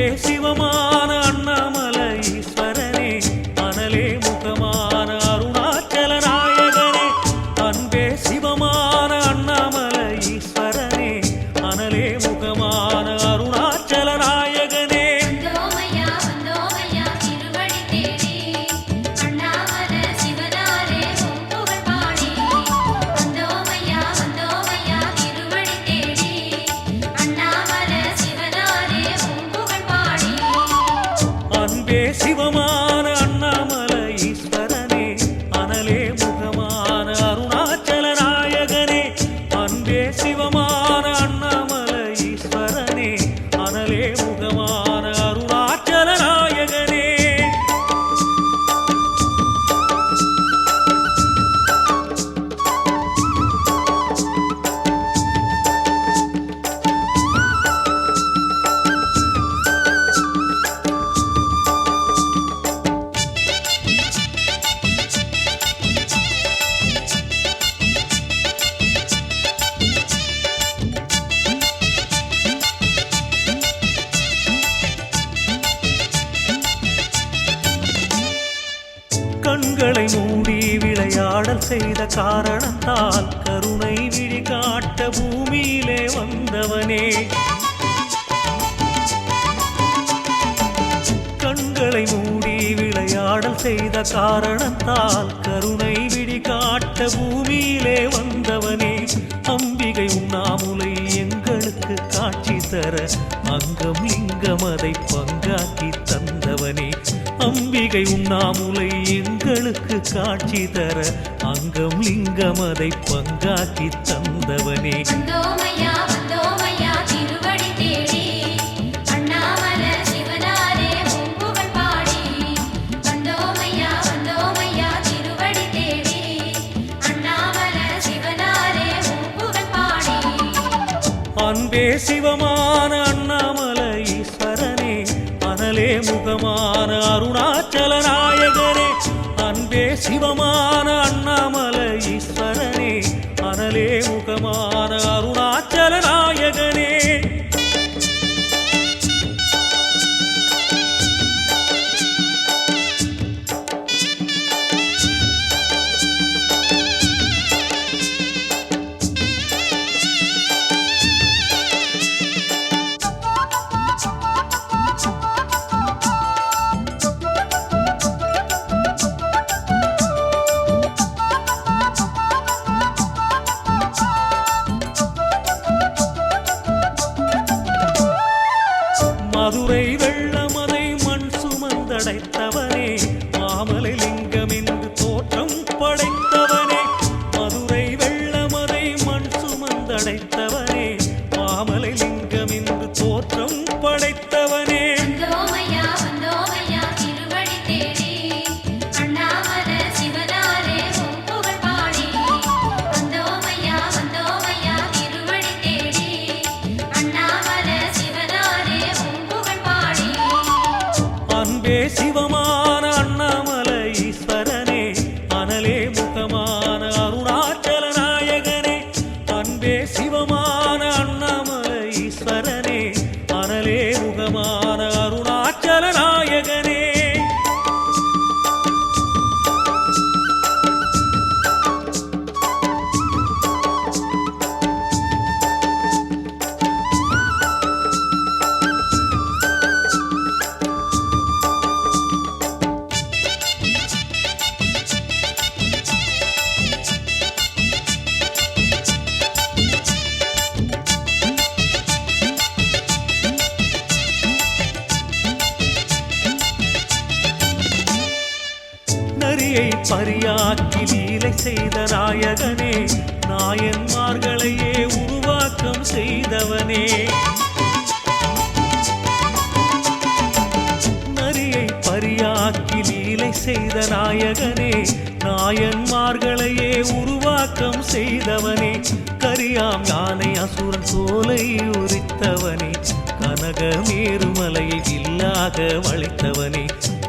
si பேசிவமா செய்த காரணத்தால் கருணை விழி காட்ட பூமியிலே வந்தவனே. கண்களை மூடி விளையாடல் செய்த காரணத்தால் கருணை விழி காட்ட பூமியிலே வந்தவனே. அம்பிகை உண்ணாமுலை எங்களுக்கு காட்சி தர அங்கம் லிங்கம் அதை பங்காக்கி தந்தவனே. அம்பிகை உண்ணாமுலை எங்களுக்கு காட்சி தர அங்கம் லிங்கம் அதை பங்காக்கி தந்தவனே. அன்பே சிவமான அண்ணாமல ஈஸ்வரனே அனலே முகமான அருணாச்சல நாயகனே. அன்பே சிவமான அண்ணாமலை ஈஸ்வரனே அனலே முகமான அருணா படைத்த நரியை பரியாக்கி லீலை செய்த நாயகனே நாயன்மார்களையே உருவாக்கம் செய்தவனே. நரியை பரியாக்கி லீலை செய்த நாயகனே நாயன்மார்களையே உருவாக்கம் செய்தவனே. கரியாம் யானை அசுரன் சோலை உரித்தவனே கனக மேருமலையை இல்லாக வளைத்தவனே.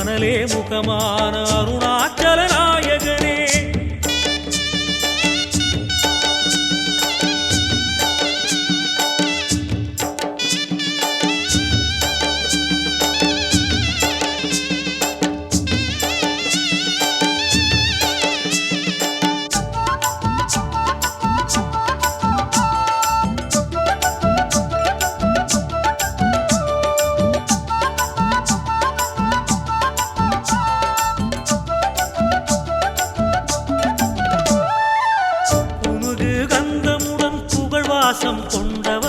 காணலே முகமான அருணா பாசம் கொண்ட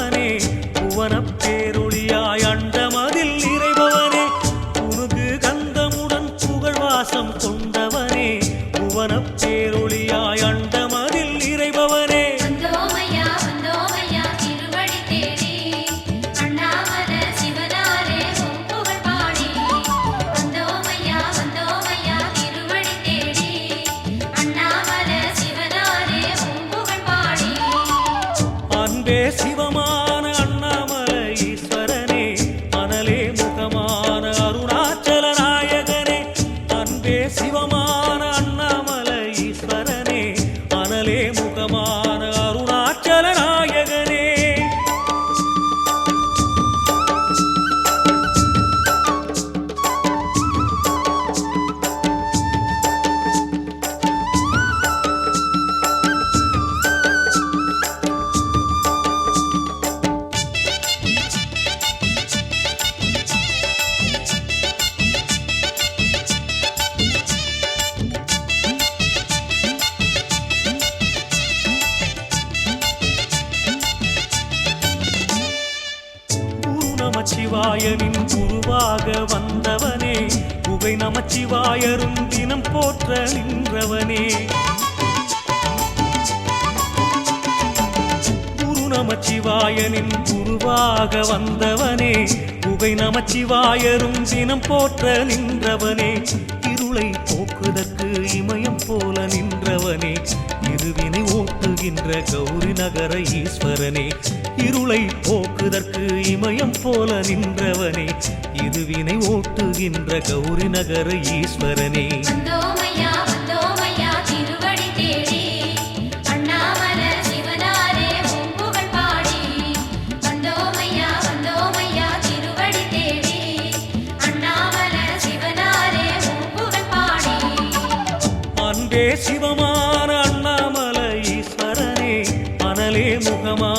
Esse vamos உணவாக வந்தவனே புகை நமச்சிவாயரும் தினம் போற்ற நின்றவனே. குரு நமச்சிவாயனின் குருவாக வந்தவனே புகை நமச்சிவாயரும் தினம் போற்ற நின்றவனே. இருளை போக்குதற்கு இமயம் போல நின்றவனே. திருவினை ஓட்டுகின்ற கௌரி நகர ஈஸ்வரனே இருளை போக்குதற்கு இமயம் போல நின்றவனே இதுவினை ஓட்டுகின்ற கௌரி நகர ஈஸ்வரனே. சிவமா 木克吗？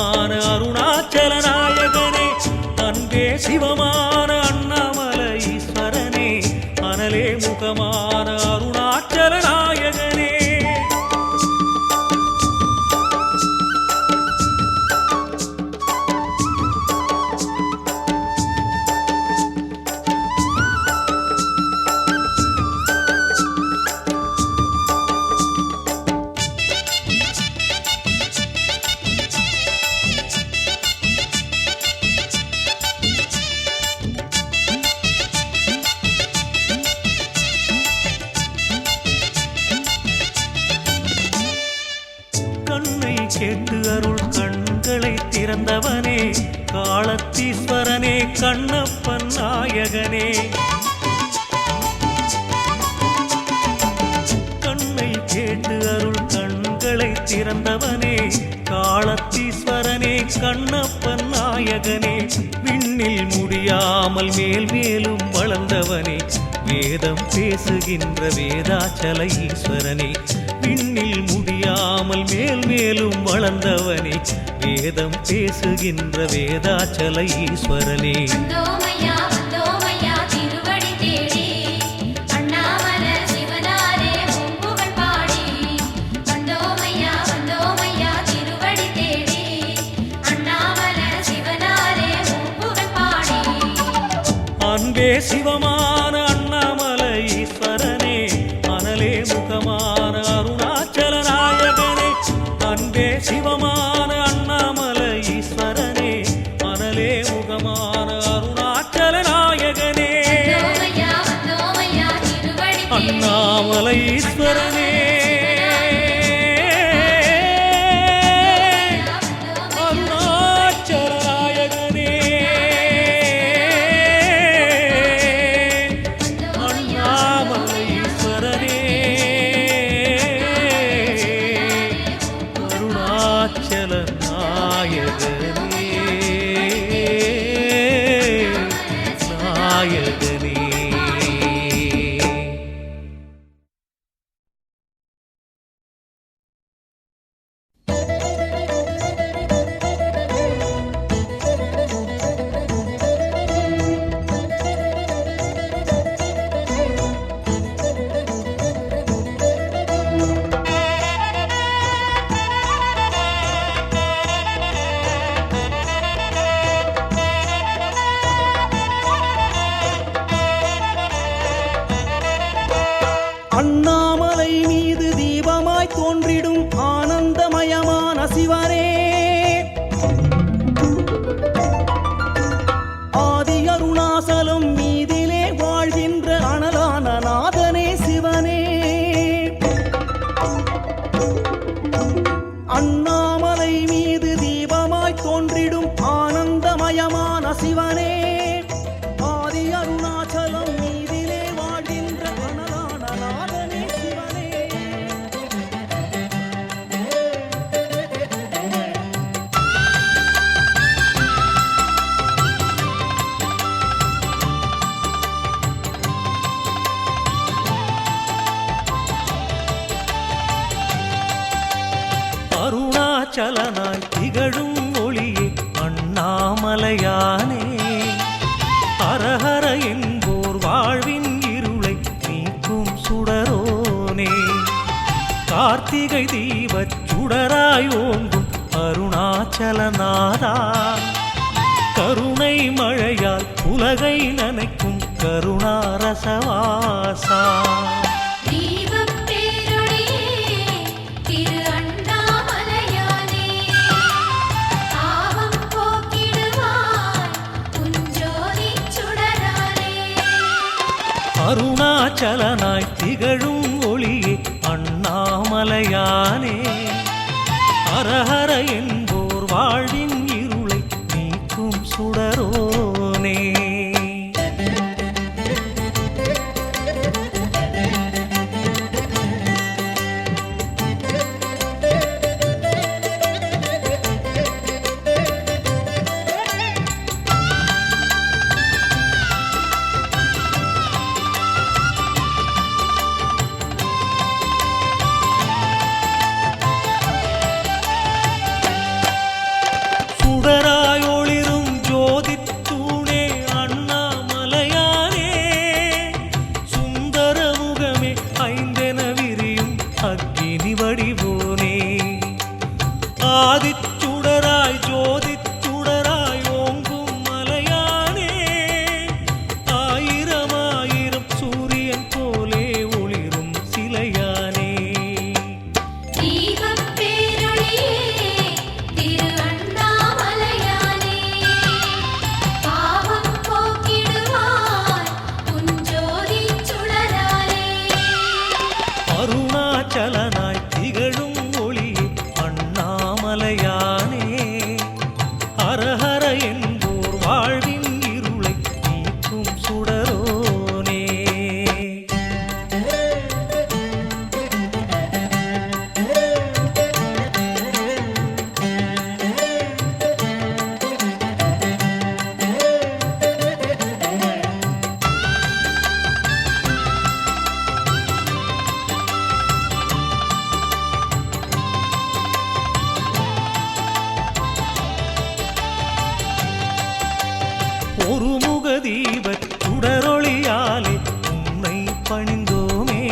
பிறந்தவனே காலத்தீஸ்வரனே கண்ணப்பன் நாயகனே விண்ணில் முடியாமல் மேல் மேலும் வளர்ந்தவனே வேதம் பேசுகின்ற வேதாச்சல ஈஸ்வரனே விண்ணில் முடியாமல் மேல் மேலும் வளர்ந்தவனே வேதம் பேசுகின்ற வேதாச்சல ஈஸ்வரனே சிவமா அச்சலனாய் திகழும் ஒளியே அண்ணாமலையானே. ஹரஹர என்போர் வாழ்வின் இருளை நீக்கும் சுடரோனே. கார்த்திகை தீபச் சுடராய் ஓங்கும் அருணாச்சலநாதா. கருணை மழையால் உலகை நனைக்கும் கருணாரசவாசா. ಚಲನ ஆதிச்சுடராய் ஜோதி ஹர ஒரு முகதீப சுடரொளியாலே உன்னை பணிந்தோமே.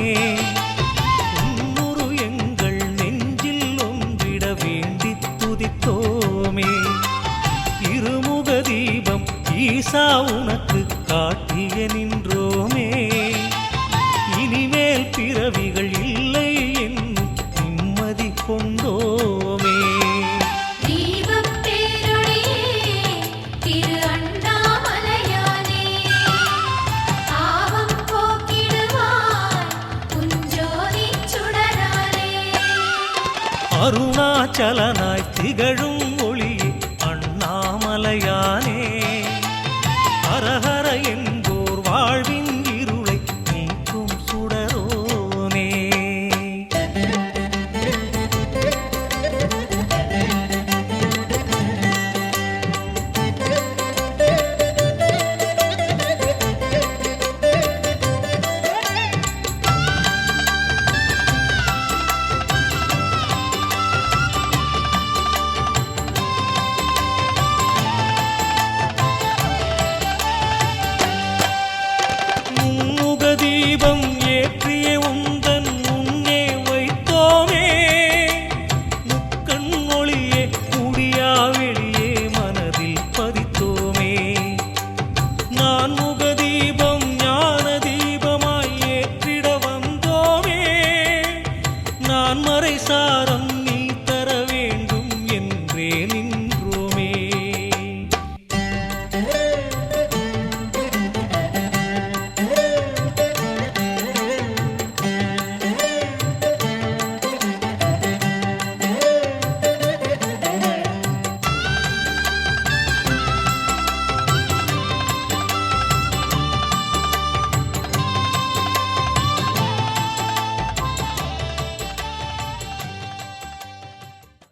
உன்னுரு எங்கள் நெஞ்சில் ஒன்றிட வேண்டி துதித்தோமே. இருமுக தீபம் ஈசா உனக்கு காட்டு அருணாச்சலனாய் திகழும் ஒளி அண்ணாமலையானே. வான்மறை சாரம்